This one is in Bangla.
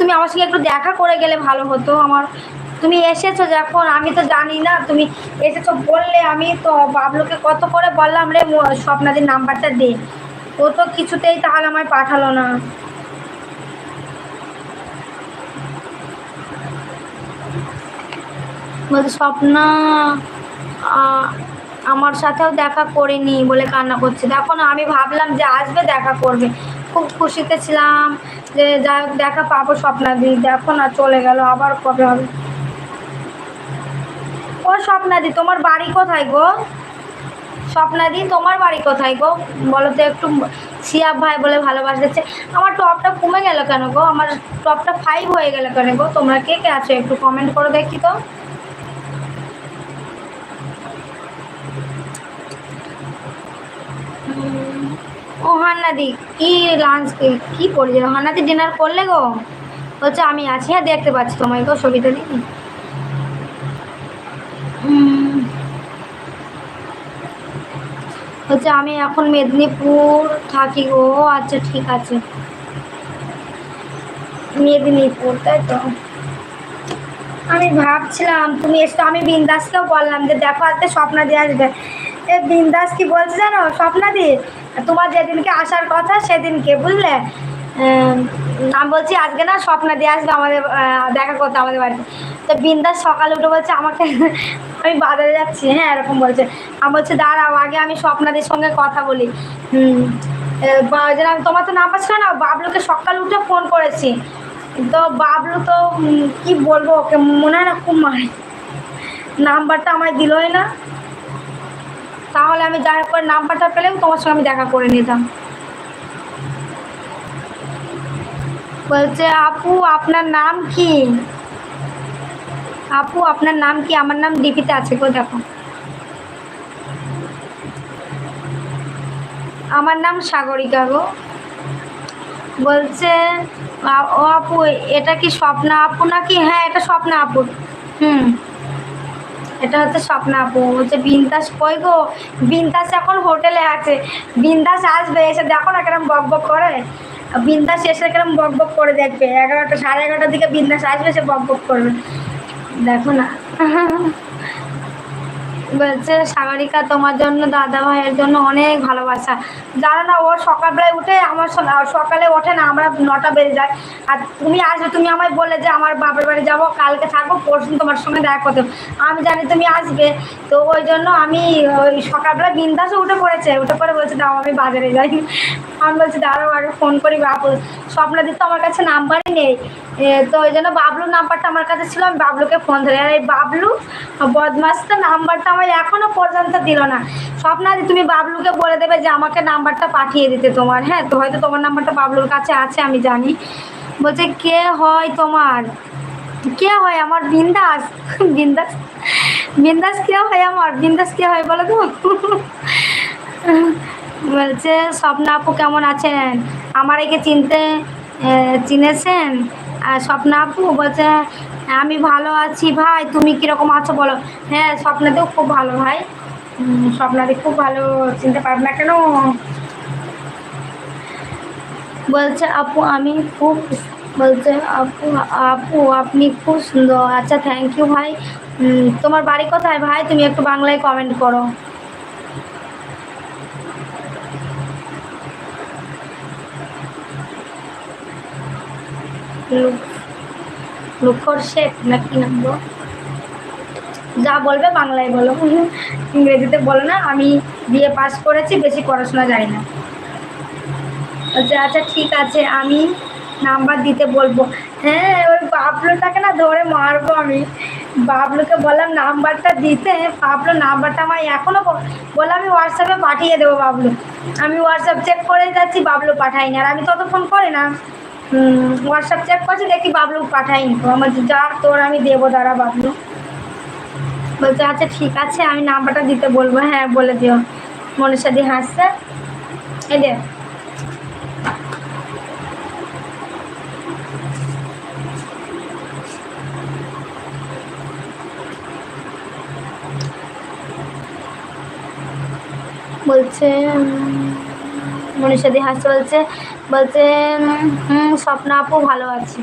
তুমি আমার সঙ্গে একটু দেখা করে গেলে ভালো হতো আমার। তুমি এসেছ যখন, আমি তো জানি না, তুমি এসেছ বললে আমি তো বাবলুকে কত করে বললাম রে স্বপ্নাদির নাম্বারটা দে। ও তো কিছুতেই তাহলে আমায় পাঠালো না। বলছে, স্বপ্না আমার সাথেও দেখা করেনি বলে কান্না করছে। দেখো না, আমি ভাবলাম যে আসবে, দেখা করবে। খুব খুশিতে ছিলাম যে হোক, দেখা পাবো স্বপ্নাদি দেখো না, চলে গেল, আবার কবে হবে? ও স্বপ্নাদি তোমার বাড়ি কোথায় গো? স্বপ্নাদি তোমার বাড়ি কোথায় গো? বলো তো একটু সিয়াব ভাই বলে ভালোবাসছে আমার টপটা কমে গেল কেন গো? আমার টপটা ফাইভ হয়ে গেল কেন গো? তোমরা কে কে আছো একটু কমেন্ট করে দেখি তো। ও হান্নাদি, কি লাঞ্চ কি করলে? হান্নাদি ডিনার করলে গো? বলছে, আমি আছি হ্যাঁ দেখতে পাচ্ছি তোমায় গো, ছবিটা দিই হচ্ছে আমি এখন মেদিনীপুর থাকি গো। আচ্ছা ঠিক আছে। মেদিনীপুর, তাই তো। আমি ভাবছিলাম, তুমি এসছো আমি বিন্দাসকেও বললাম যে, দেখো, আজকে স্বপ্না দিয়ে আসবে। এ বিন্দাস কি বলছে জানো? স্বপ্না দি তোমার যেদিনকে আসার কথা সেদিনকে, বুঝলে? আমি বলছি, আজকে না স্বপ্না দিয়ে আসবে আমাদের দেখা করতে আমাদের বাড়িতে। তো বিন্দাস সকালে উঠে বলছে, আমাকে, আমি বাজারে যাচ্ছি। হ্যাঁ এরকম বলছে। আমি বলছি, দাঁড়াও, আগে আমি স্বপ্নাদের সঙ্গে কথা বলি। হুম তোমার তো নাম্বার ছিল না? বাবলুকে সকাল উঠে ফোন করেছি। তো বাবলু তো কি বলব ওকে? মনে হয় না খুব মারে। নাম্বারটা আমায় দিলই না। তাহলে আমি যাই করে নাম্বারটা পেলেও তোমার সঙ্গে আমি দেখা করে নিতাম। বলছে, আপু, আপনার নাম কি? আপু, আপনার নাম কি? আমার নাম ডিপিতে আছে গো, দেখো। আমার নাম সাগরিকা গো। বলছে ও আপু, এটা কি স্বপ্না আপু নাকি? হ্যাঁ এটা স্বপ্না আপু। হুম। এটা হচ্ছে স্বপ্না আপু, বলছে, বিন্দাস, কই গো? বিন্দাস এখন হোটেলে আছে। বিন্দাস আসবে, এসে দেখো না কেরম বক বক করে। বিন্দাস এসে কেরম বক বক করে দেখবে। এগারোটা, সাড়ে এগারোটার দিকে বিন্দাস আসবে সে বক বক করবে। দেখো না। বলছে, সাগরিকা তোমার জন্য দাদা ভাইয়ের জন্য অনেক ভালোবাসা। জানো না, ও সকালবেলায় উঠে আমার সকালে ওঠে না, আমরা নটা বেজে যায়। আর তুমি আসবে, তুমি আমায় বলে যে আমার বাপের বাড়ি যাব, কালকে থাকব পরশু তোমার সঙ্গে দেখা করতে। আমি জানি তুমি আসবে, তো ওই জন্য আমি ওই সকালবেলা বিন্দাসে উঠে পড়েছে, উঠে পড়ে বলছে, দাও, আমি বাজারে যাই। আমি বলছি, দাঁড়াও, আগে ফোন করি বাবু। স্বপ্নাদির তো আমার কাছে নাম্বারই নেই। তো ওই জন্য বাবলুর নাম্বারটা আমার কাছে ছিল, আমি বাবলুকে ফোন ধরি, আর এই বাবলু বদমাসটা নাম্বারটা আমার এখনও পর্যন্ত দিল না। স্বপ্নাদি তুমি বাবলুকে বলে দেবে যে আমাকে নাম্বারটা পাঠিয়ে দিতে তোমার। হ্যাঁ তো হয়তো তোমার নাম্বারটা বাবলুর কাছে আছে, আমি জানি। বলছে, কে হয় তোমার? কে হয় আমার? বিন্দাস বিন্দাস বিন্দাস কে হয় আমার? বিন্দাস কে হয় বলো তো? বলছে, স্বপ্না আপু কেমন আছেন? আমার একে চিনতে চিনেছেন? আর স্বপ্না আপু বলছে, আমি ভালো আছি ভাই, তুমি কীরকম আছো বলো। হ্যাঁ স্বপ্নাতেও খুব ভালো ভাই। স্বপ্নাদি খুব ভালো, চিনতে পারবে না কেন? বলছে, আপু, আমি খুব, বলছে, আপু আপু, আপনি খুব সুন্দর। আচ্ছা থ্যাংক ইউ ভাই। তোমার বাড়ি কোথায় ভাই? তুমি একটু বাংলায় কমেন্ট করো। লুকর শেখ নাকি নাম গো? যা বলবে বাংলায় বলো। ইংরেজিতে বলো না, আমি বিএ পাস করেছি, বেশি পড়াশোনা জানি না। আচ্ছা আচ্ছা ঠিক আছে, আমি নাম্বার দিতে বলব। হ্যাঁ ওই বাবলুটাকে না ধরে মারবো আমি। বাবলুকে বললাম, নাম্বারটা দিতে। বাবলু নাম্বারটা আমার এখনও বললাম আমি হোয়াটসঅ্যাপে পাঠিয়ে দেবো বাবলু। আমি হোয়াটসঅ্যাপ চেক করে যাচ্ছি, বাবলু পাঠাইনি আর আমি ততক্ষণ করে না। হোয়াটসঅ্যাপ চেক করছি, দেখি বাবলু পাঠাইনি তো আমার যা তোর আমি দেবো, দাঁড়া বাবলু। বলছে আচ্ছা ঠিক আছে, আমি নাম্বারটা দিতে বলব। হ্যাঁ বলে দিও। মনীষা দি হাসছে। এই দে বলছে উম, মনীষা দি হাসছে বলছে বলছে হুম স্বপ্ন আপু ভালো আছে।